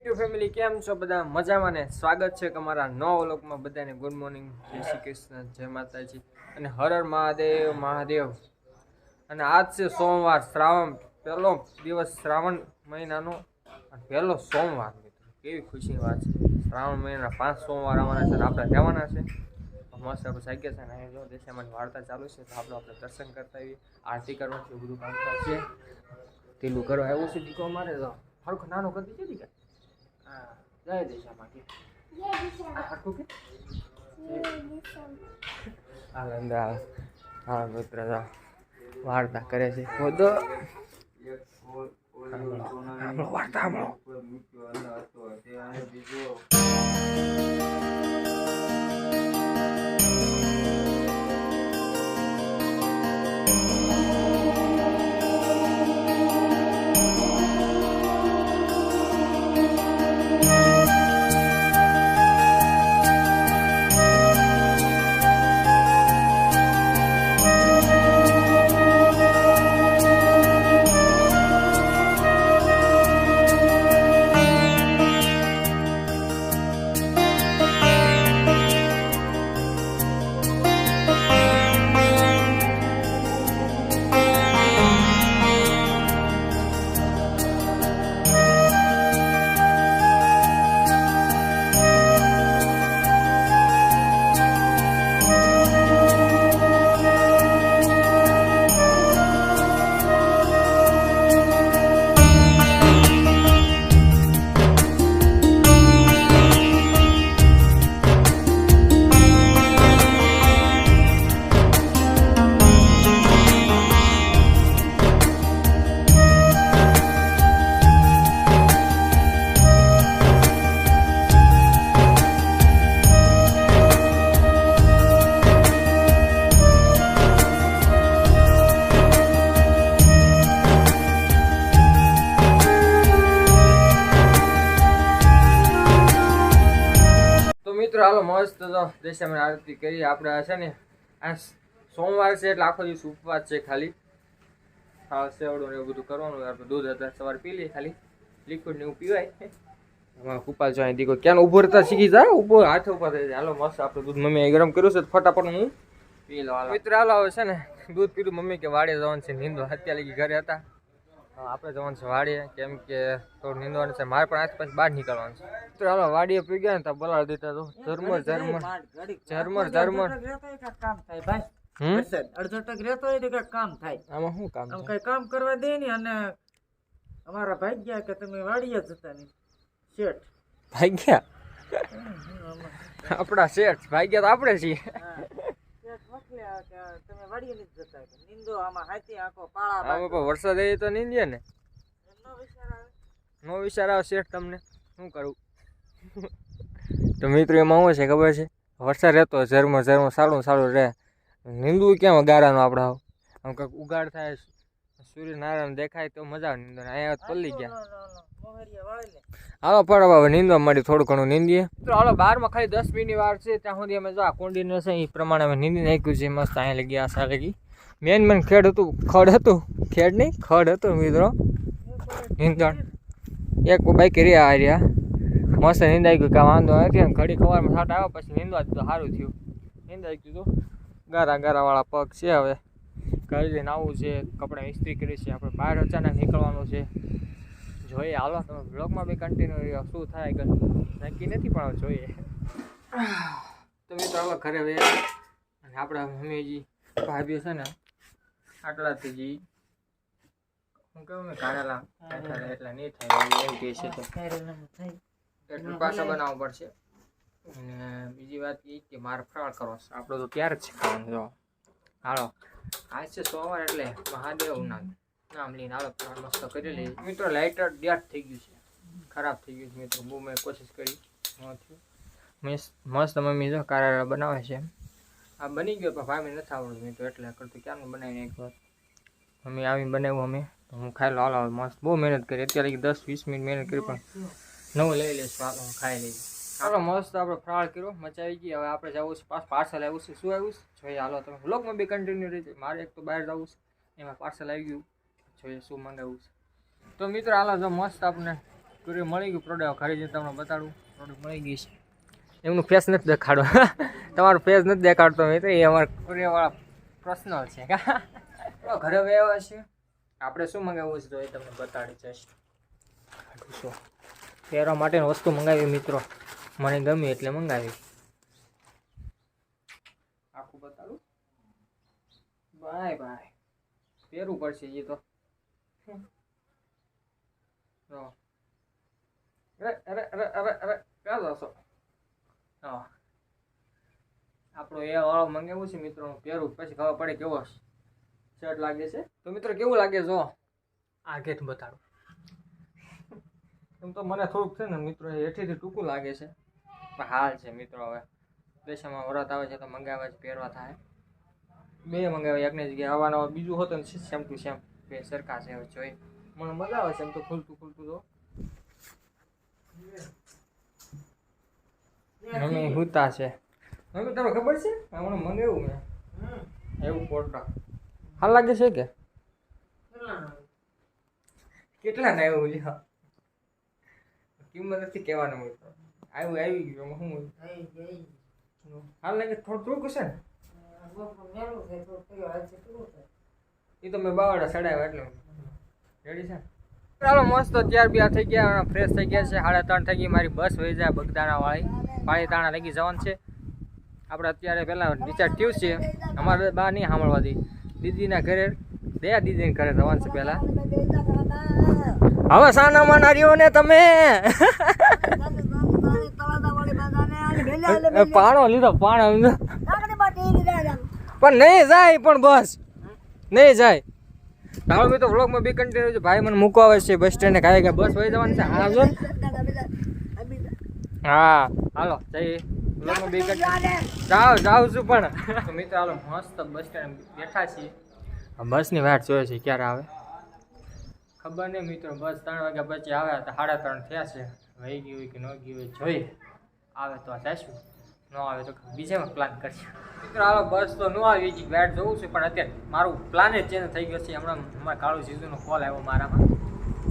Family કેમ છો બધા? મજામાં ને? સ્વાગત છે તમારા નવા વ્લોગમાં બધાને. ગુડ મોર્નિંગ જય શ્રી કૃષ્ણ. જય માતાજી. અને હર હર મહાદેવ મહાદેવ. અને આજ છે સોમવાર, શ્રાવણ. પહેલો દિવસ શ્રાવણ મહિનાનો અને પહેલો સોમવાર, મિત્રો. કેવી ખુશીની વાત છે. શ્રાવણ મહિનાના પાંચ સોમવાર આવવાના છે અને આપણે રહેવાના છે. મસ્ત આપણે સાગ્યા છે ને જો દેશામાં વાર્તા ચાલુ છે, તો આપણે આપણે દર્શન કરતા આવીએ. આરતી કરવાથી એવું બધું કામ છે. તેલું કરવા આવ્યું છે દીકો અમારે. તો હરખો નાનો કરી દીધો દીકા જય દિશામાંથી આ હરખું કે હાલ હા મિત્ર વાર્તા કરે છે. ખોદો વાર્તા મસ્ત તો દેશામાં આરતી કરી આપણે છે ને, આ સોમવાર છે એટલે આખો દિવસ ઉપવાસ છે ખાલી. હા સેવડો ને એવું બધું કરવાનું, આપણે દૂધ હતા સવારે પી લઈએ ખાલી. લિક્વિડ ને એવું પીવાય. અમારા કુપાલ જો અહીં દીકો ક્યાં ઊભો રહેતા શીખી જાય ઊભો હાથ ઉપર થઈ જાય. હાલો, મસ્ત આપણે દૂધ મમ્મીએ ગરમ કર્યું છે ફટાફટ હું પી લો મિત્ર, હાલો, હવે છે ને, દૂધ પીધું, મમ્મી કે વાડે જવાનું છે, નીંદો. અત્યારે લગી ઘરે હતા. આપણે જવાનું છે વાડીએ. કેમ કે થોડું નીંદવાનું છે. મારે પણ આજ પછી બહાર નીકળવાનું છે. તો હાલો વાડીએ પી ગયા ને તો બોલાવી દીધા તો. ઝરમર ઝરમર. ઝરમર ઝરમર. કામ થાય ભાઈ અડધો ટક રહેતો હોય તો કાંઈક કામ થાય આમાં શું કામ કઈ કામ કરવા દે ને અને અમારા ભાગ્યા? કે તમે વાડીએ જતા નહીં શેઠ ભાગ્યા આમાં. આપણા શેઠ. ભાગ્યા તો આપણે છીએ. કે તમે વાડીએ નથી જતા નીંદો આમાં હાથી આખો પાળા આમાં પણ વરસાદ આવી તો નીંદીએ ને. નો વિચાર આવે. નો વિચાર આવે શેઠ તમને. શું કરું? તો મિત્રો એમાં શું છે ખબર છે? વરસાદ રહેતો ઝરમાં ઝરમાં સારું સારું રહે. નીંદવું કેમ ગારાનો આપણે આમ કંઈક ઉગાડ થાય સૂર્યનારાયણ દેખાય તો મજા આવે નીંદો અહીંયા પલ્લી ગયા. હાલો પર હવે નીંદવા માંડી થોડું ઘણું નીંદીએ. તો હાલો બારમાં ખાલી દસ મિનિટની વાર છે ત્યાં સુધી અમે જો આ કુંડીને છે એ પ્રમાણે અમે નીંદી નાખ્યું છે મસ્ત અહીંયા લગી આશા લગી. મેન મેન ખેડ હતું ખડ હતું. ખેડ નહીં ખડ હતું મિત્રો. નીંદણ. એક બાઈક રહ્યા આ રહ્યા. મસ્ત નીંદાઈ ગયું કાં વાંધો નથી. અને ઘડી ખવારમાં છાંટ આવ્યો પછી નીંદવા દીધું સારું થયું. નીંદાઈ ગયું તો ગારા ગારાવાળા પગ છે હવે. ઘરે જઈને આવવું છે, કપડાં ઇસ્ત્રી કરી છે, આપણે બહાર અચાનક નીકળવાનું છે. જોઈએ, હાલો, તમે બ્લોગમાં બી કન્ટિન્યુ રહ્યો, શું થાય કે નક્કી નથી, પણ જોઈએ. તો મિત્રો, હવે ઘરે વે અને આપણા મમ્મીજી, ભાભીઓ છે ને આટલાથી જી હું કહું ને કાઢેલા એટલે નહીં થાય એમ કહે છે તો. એટલું પાછા બનાવવું પડશે. અને બીજી વાત એ કે મારે ફરાળ કરો આપણો તો ક્યારે જ શીખવાનું જો. હાલો. આજ છે સોમવાર એટલે મહાદેવ ના નામ લઈને હાલો ફરાળ મસ્ત કરી લઈએ. મિત્રો લાઇટર ડેટ થઈ ગયું છે. ખરાબ થઈ ગયું છે મિત્રો. બહુ મેં કોશિશ કરી. નથી મસ્ત મમ્મી જો કારેલા બનાવે છે આ બની ગયો પણ ભાઈ નથી આવડતું મિત્રો. એટલે કરતું ક્યારનું બનાવીને એક વાર. મમ્મી આવીને બનાવ્યું અમે. હું ખાઈ લો હાલો, મસ્ત. બહુ મહેનત કરી. અત્યારે દસ વીસ મિનિટ મહેનત કરી પણ નવું લઈ લઈશું. હાલો ખાઈ લઈશ. ચાલો, મસ્ત આપણે ફ્રાળ કર્યો, મજા આવી ગઈ. હવે આપણે જવું છે પાર્સલ આવ્યું છે. શું આવ્યું છે? જોઈએ, હાલો, તમે બ્લોગમાં બી કન્ટિન્યુ રહી મારે એક તો બહાર જવું છે, એમાં પાર્સલ આવી ગયું. જોઈએ, શું મંગાવ્યું છે. તો મિત્રો, હાલો, જો મસ્ત આપણે કુરિયર મળી ગયું પ્રોડક્ટ જઈને તમને બતાડું. પ્રોડક્ટ મળી ગઈ છે. એમનું ફેસ નથી દેખાડો. તમારું ફેસ નથી દેખાડતો મિત્ર, એ અમારા કુરિયરવાળા પર્સનલ છે. ઘરે આવ્યા છે આપણે શું મંગાવ્યું છે? તો એ તમને બતાડી જઈશ પહેરવા માટેની વસ્તુ મંગાવી, મિત્રો. મને ગમી એટલે મંગાવી આખું બતાડું? Bye bye. પહેરવું પડશે એ તો. અરે અરે અરે અરે અરે ક્યાં જશો? હા આપણો એ વાળો મંગાવ્યું છે મિત્રો હું પહેરું પછી ખબર પડે કેવો શર્ટ લાગે છે. તો મિત્રો કેવું લાગે જો? આ ગેટ બતાડું. એમ તો મને થોડુંક છે ને મિત્રો હેઠીથી ટૂંકું લાગે છે. હાલ છે મિત્રો હવે. દેશામાં વરત આવે છે તો મંગાવે છે પહેરવા થાય. બે મંગાવે, એકની જગ્યાએ આવવાનો બીજું હોતું ને સેમ ટુ સેમ બે સરખા છે જોઈ. મને મજા આવે છે એમ તો ખુલતું ખુલતું તો. મમ્મી હુતા છે. મમ્મી તમને ખબર છે? હમણાં મંગાવ્યું મેં. એવું પોટા હાલ લાગે છે કે? કેટલા ના એવું લ્યો કિંમત નથી કહેવાનું મિત્રો આવ્યું આવી ગયું શું હાલ લાગે થોડું ટૂંકું છે ને? એ તો મેં બાવડા ચડાવ્યા એટલે. રેડી છે? ચાલો મસ્ત ત્યાર બી થઈ ગયા ફ્રેશ થઈ ગયા છે. સાડા ત્રણ થઈ ગઈ મારી બસ વહી જાય બગદાણા વાળી પાળીતાણા લગી જવાનું છે. આપણે અત્યારે પહેલાં રિચાર્જ થયું છે અમારે બા નહીં સાંભળવા દી દીદીના ઘરે દયા દીદીના ઘરે જવાનું છે પહેલાં. હવે સાના માના રહ્યો ને તમે. પાણો લીધો પાણો પણ નહીં જાય પણ બસ. નહીં જાય. હાલો મિત્રો તો વ્લોગમાં બી કન્ટિન્યુ છે ભાઈ મને મૂકવા આવે છે બસ સ્ટેન્ડે. કાંઈ ગયા બસ વહી જવાની છે. હા જો. હા હાલો જઈએ વ્લોગમાં બી કન્ટિન્યુ જાઓ જાઉં છું પણ. તો મિત્રો હાલો મસ્ત બસ સ્ટેન્ડ બેઠા છીએ. બસની વાટ જોઈએ છે ક્યારે આવે? ખબર નહીં મિત્રો બસ ત્રણ વાગ્યા પછી આવે તો સાડા ત્રણ થયા છે. વહી ગયું કે ન ગયું હોય જોઈએ આવે તો જઈશું ન આવે તો બીજામાં પ્લાન કરશું. મિત્રો, હાલો, બસ તો ન આવી ગઈ વેટ જોઉં છે, પણ અત્યારે મારું પ્લાન જ ચેન્જ થઈ ગયો છે. હમણાં અમારા કાળુ જીજુનો કોલ આવ્યો મારામાં.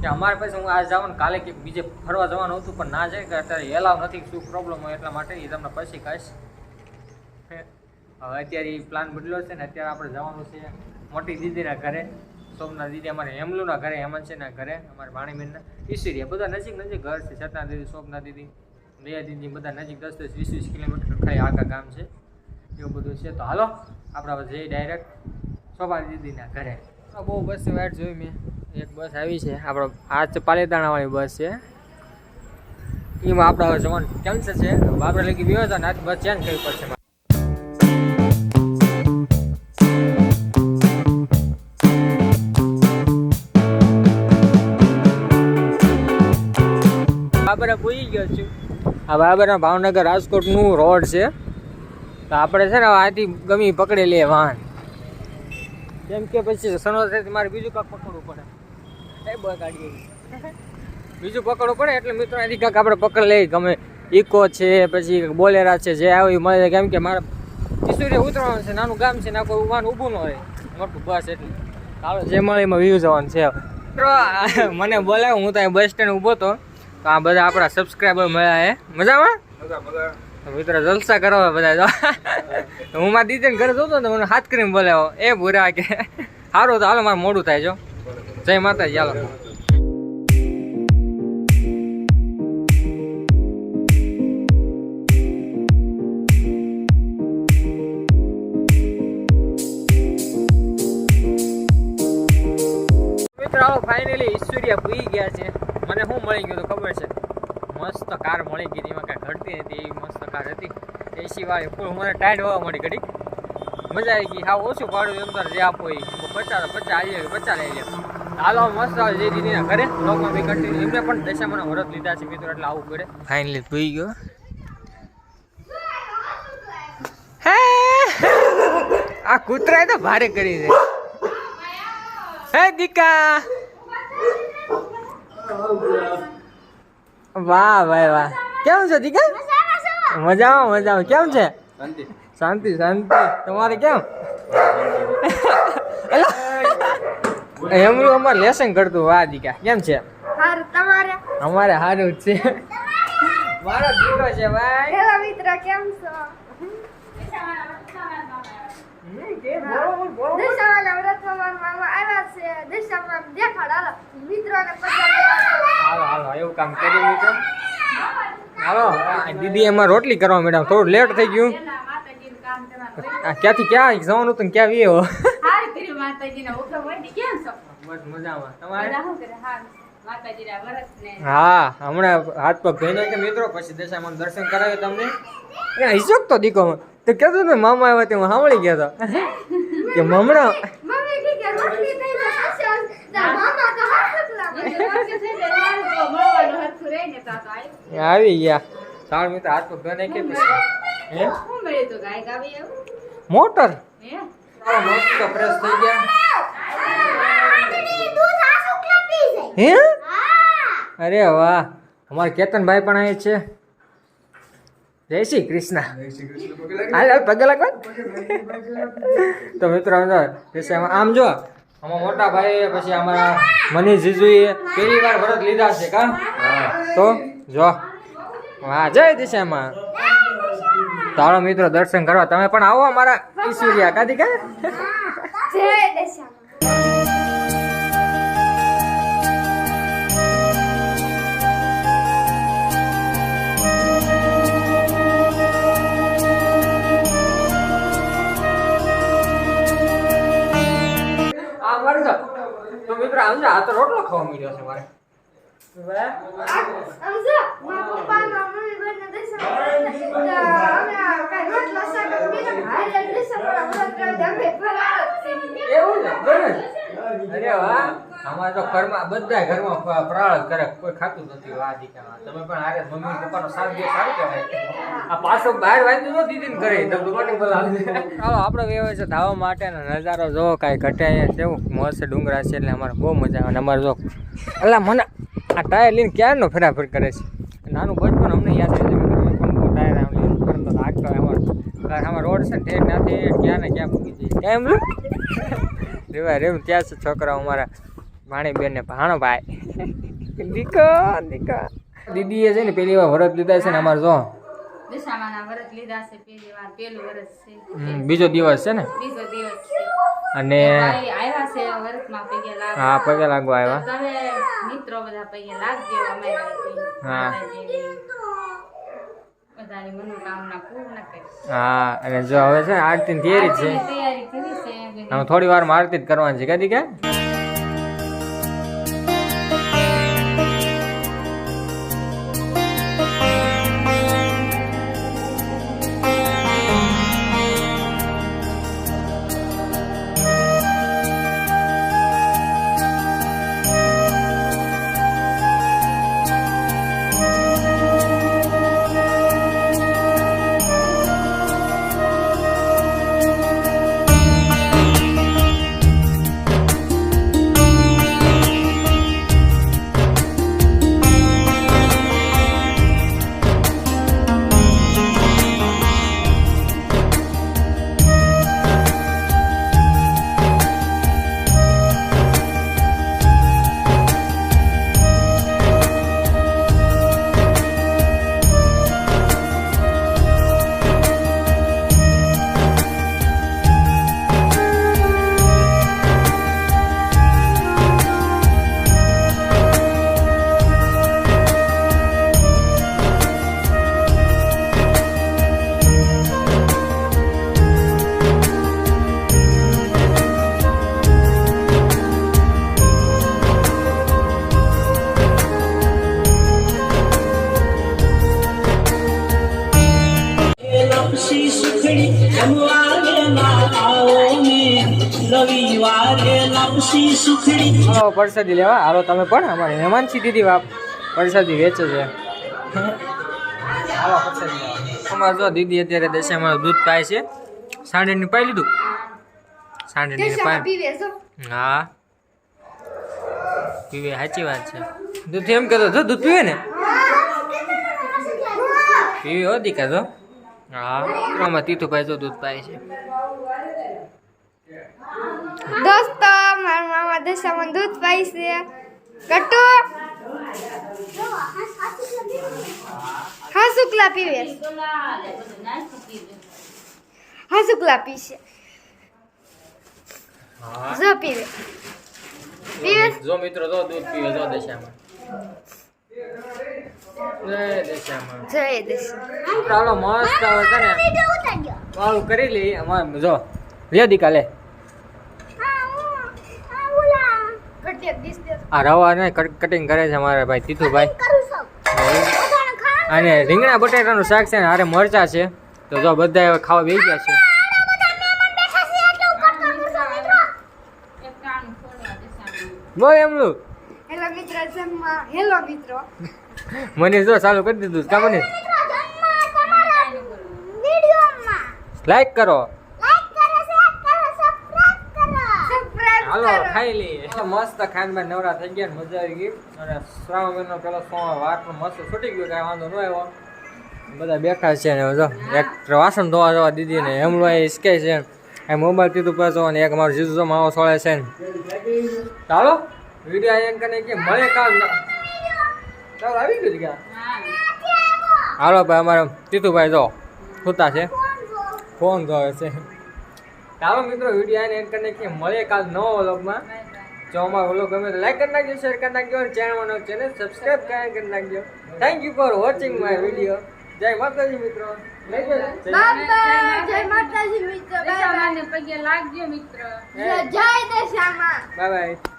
કે અમારે પાસે હું આજ જવાનું, કાલે કે બીજે ફરવા જવાનું હતું, પણ ના જાય, કે અત્યારે એલાવ નથી, શું પ્રોબ્લેમ હોય એટલા માટે એ તમને પછી કહીશ. હવે અત્યારે એ પ્લાન બદલ્યો છે ને, અત્યારે આપણે જવાનું છે મોટી દીદીના ઘરે. સોમનાથ દીદી અમારે હેમલુના ઘરે હેમંતસિંહના ઘરે, અમારે ભાણીબેનના ઈશ્વરીયા બધા નજીક નજીક ઘર છે સતના દીદી, સોમનાથ દીદી. દીદી બધા નજીક દસ દસ વીસ વીસ કિલોમીટર ખાઈ આગા ગામ છે. એવું બધું છે. તો હાલો, આપણે જઈએ ડાયરેક્ટ શોભા દીદીના ઘરે. બહુ બસ વાટ જોઈ મેં. એક બસ આવી છે. આપણો આ પાલીતાણાવાળી બસ છે. એમાં આપણે હવે જવાનું છે આપણે લગી ગયો હતો ને આજ બસ ચેન્જ કરવી પડશે. બાબરા પૂરી ગયો છું. આ બાબરા ભાવનગર રાજકોટનું રોડ છે. તો આપણે છે ને આથી ગમી પકડી લઈએ વાહન. કેમ કે પછી સનોસરથી મારે બીજું કાંક પકડવું પડે. એ બસ ગાડી આવી. બીજું પકડવું પડે એટલે મિત્રો અહીંથી કાંક આપણે પકડ લઈએ. ગમે ઇકો છે, પછી બોલેરા છે, જે આવી મળે. કેમ કે મારે કિશોરી ઉતરવાનું છે, નાનું ગામ છે ના કોઈ વાહન ઊભું ન હોય. મોટું બસ એટલે. ચાલો જે મળે એમાં વ્યૂ જવાનું છે. મિત્રો મને બોલાવ્યો, હું ત્યાં બસ સ્ટેન્ડ ઊભો હતો. તો આ બધા આપણા સબસ્ક્રાઈબર મળ્યા હે. મજામાં? મિત્ર જલસા કરો બધા જો હું મારા દીદીને ઘરે જોતો ને મને હાથ કરીને બોલાવો એ ભૂરા કે સારું તો હાલો મારે મોડું થાય જો. જય માતાજી ચાલો મિત્રો હાલો ફાઇનલી ઈશ્વરિયા પૂઈ ગયા છે. મને શું મળી ગયું તો ખબર છે? મસ્ત કાર મળી ગઈ એમાં કાંઈ ઘટતી નથી એવી મસ્ત કાર હતી. એસી વાળી ફૂલ મને ટાઈટ હોવા મળી ઘડી મજા આવી ગઈ. હા ઓછું ભાડું એમ તારે જે આપો એ. પચાસ પચાસ આવી જાય પચાસ લઈ લે હાલો મસ્ત આવે જે દીદીના ઘરે. લોકમાં બી કન્ટિન્યુ એમને પણ દશામાના વરત લીધા છે મિત્રો એટલે આવું પડે ફાઇનલી પૂઈ ગયો. આ કૂતરાએ તો ભારે કરી દે હે દીકા! વાહ ભાઈ વાહ. કેમ છે દીકા મજામાં મજામાં કેમ છે? શાંતિ. શાંતિ તમારે કેમ? એમનું અમારે લેસન કરતું વાહ દીકા કેમ છે? અમારે સારું જ છે. મારો દીકરો છે ભાઈ. હેલો મિત્ર કેમ છો? દશામાના આવ્યા છે. દશામાં દેખાડ મિત્રોને હાલો હાલો એવું કામ કરી મિત્રો હાલો. દીદી એમાં રોટલી કરવા મેડમ થોડું લેટ થઈ ગયું. ક્યાંથી ક્યાં જવાનું હતું ક્યાં વિયો હા? હમણાં હાથ પગ ધોઈને કે મિત્રો? પછી દશામાં દર્શન કરાવ્યું તમને? એ તો દીકો. તો કહેતો ને મામા આવ્યા તે હું સાંભળી ગયા હતા. કે હમણાં આવી ગયા સારું મિત્ર હાથ પગ ધોઈને કે હે તું ગાય ગાવી? મોટર હે? મસ્ત ફ્રેશ થઈ ગયા દૂધ આ શુક્લા પી જાય હે અરે વાહ અમારા કેતનભાઈ પણ આવે છે જય શ્રી કૃષ્ણ. હાલ હાલ પગે લાગવા? તો મિત્રો આમ. જો આમાં મોટા ભાઈ પછી અમારા મનીષ જીજુએ પહેલી વાર વ્રત લીધા છે કા? તો જો. વાહ જય દિશામાં. તારો મિત્રો દર્શન કરવા. તમે પણ આવો અમારા ઈશ્વરિયા કાદી કા? જય દશામાં તો રોટલો ખાવા મળ્યો છે મારે અમારે તો ઘરમાં બધા ઘરમાં ફ- કરે. કોઈ ખાતું નથી વાહ દીકરા તમે પણ હારે મમ્મી પપ્પાનો સાથ દે સારું કહેવાય. આ પાછો બહાર વાંચી તો દીદી કરે તો દુકાને ચાલો આપણે વ્યવહાર છે ધાવા માટે નજારો જો કાંઈ ઘટે કેવું મસ્ત ડુંગરા છે એટલે અમારે બહુ મજા આવે. અને અમારે જો એટલે મને આ ટાયર લઈને ક્યારનો ફેરાફેર કરે છે? નાનું બચપણ અમને યાદ છે. ટાયર, આમ અમારો કારણ રોડ છે ને ક્યાં ને ક્યાં પૂકી જાય. કેમ લો. રેવા રેવું. ત્યાં છે છોકરાઓ અમારા ભાણી બેન ને ભાણો ભાઈ. દીકો દીકો દીદીએ છે ને, પેલી વાર વરત લીધા છે ને અમારે જો દશામાના વ્રત લીધા છે પહેલી વાર પેલું વરસ છે. બીજો દિવસ છે ને? બીજો દિવસ છે. અને આવ્યા છે વરસમાં પગે લાગવા. હા પગે લાગવા આવ્યા. તમે મિત્રો બધા પગે લાગજો હા. બધાની મનોકામના પૂર્ણ કરી હા અને જો હવે છે તૈયારી આરતીની તૈયારી કરી છે હવે થોડી વાર આરતી જ કરવાની છે. કદી કે? પરસાદી લેવા. હાલો તમે પણ અમારે હેમાંશી દીદી બાપ પરસાદી વેચે છે. હાલો પરસાદી લેવા. અમારે જો દીદી અત્યારે દશામાં દૂધ પાય છે. સાંડેની પાઈ લીધું. સાંડેની પાય. હા. પીવે સાચી વાત છે. દૂધ એમ કહેતો જો દૂધ પીવે ને? પીવે હો દીકા જો હા. આમાં તીથુભાઈ જો દૂધ પાય છે. દોસ્તો મારા મામા દશામાં દૂધ પાઈ છે કટુ હા શુક્લા પીવે ગોલા લે બધું નાસ્તો પીવે હા શુક્લા પીશે હા જો પીવે પીવે જો મિત્રો જો દૂધ પીવે જો દશામાં જય દશામાં જય દેશ ચાલો મસ્ત આવે છે ને વાળું કરી લઈ અમારે જો લે દીકા લે કટિયા દીસ દે આ રવા ને કટિંગ કરે છે અમારા ભાઈ તીથુભાઈ. અને રીંગણા બટેટાનું શાક છે ને હારે મરચા છે. તો જો બધા હવે ખાવા બેસી ગયા છે. બોલ એમનું. હેલો મિત્ર જમવા હેલો મિત્રો મને જો ચાલુ કરી દીધું કા મને? લાઈક કરો. હાલો ખાઈ લઈએ. તો મસ્ત ખાંડમાં નવરા થઈ ગયા ને મજા આવી ગઈ. અને શ્રાવણ મહિનો પેલો સોમવાર વાટનો મસ્ત છૂટી ગયો કાંઈ વાંધો ન આવ્યો. બધા બેઠા છે ને જો એક વાસણ ધોવા જવા દીધી ને હમણાં એ હિસકે છે એ મોબાઈલ કીધું પાછો અને એક મારો જીજુ માવો સોળે છે ને. ચાલો વીડિયો આયન કરીને કે મળે કાલ ચાલો આવી ગયું ક્યાં? હાલો ભાઈ અમારે તીતુભાઈ જો સુતા છે. ફોન જોવે છે. ચાલો મિત્રો વીડિયો આને એન્ડ કરી નાખીએ. મળે કાલ નવો વ્લોગમાં. જો અમારો વ્લોગ ગમે તો લાઈક કરી નાખજો શેર કરી નાખજો અને ચેનલમાં ચેનલ સબસ્ક્રાઈબ કરી નાખજો. Thank you for watching my video જય માતાજી મિત્રો. જય માતાજી. મિત્રો. પગે લાગજો મિત્ર. જય જય દશામાં બાય બાય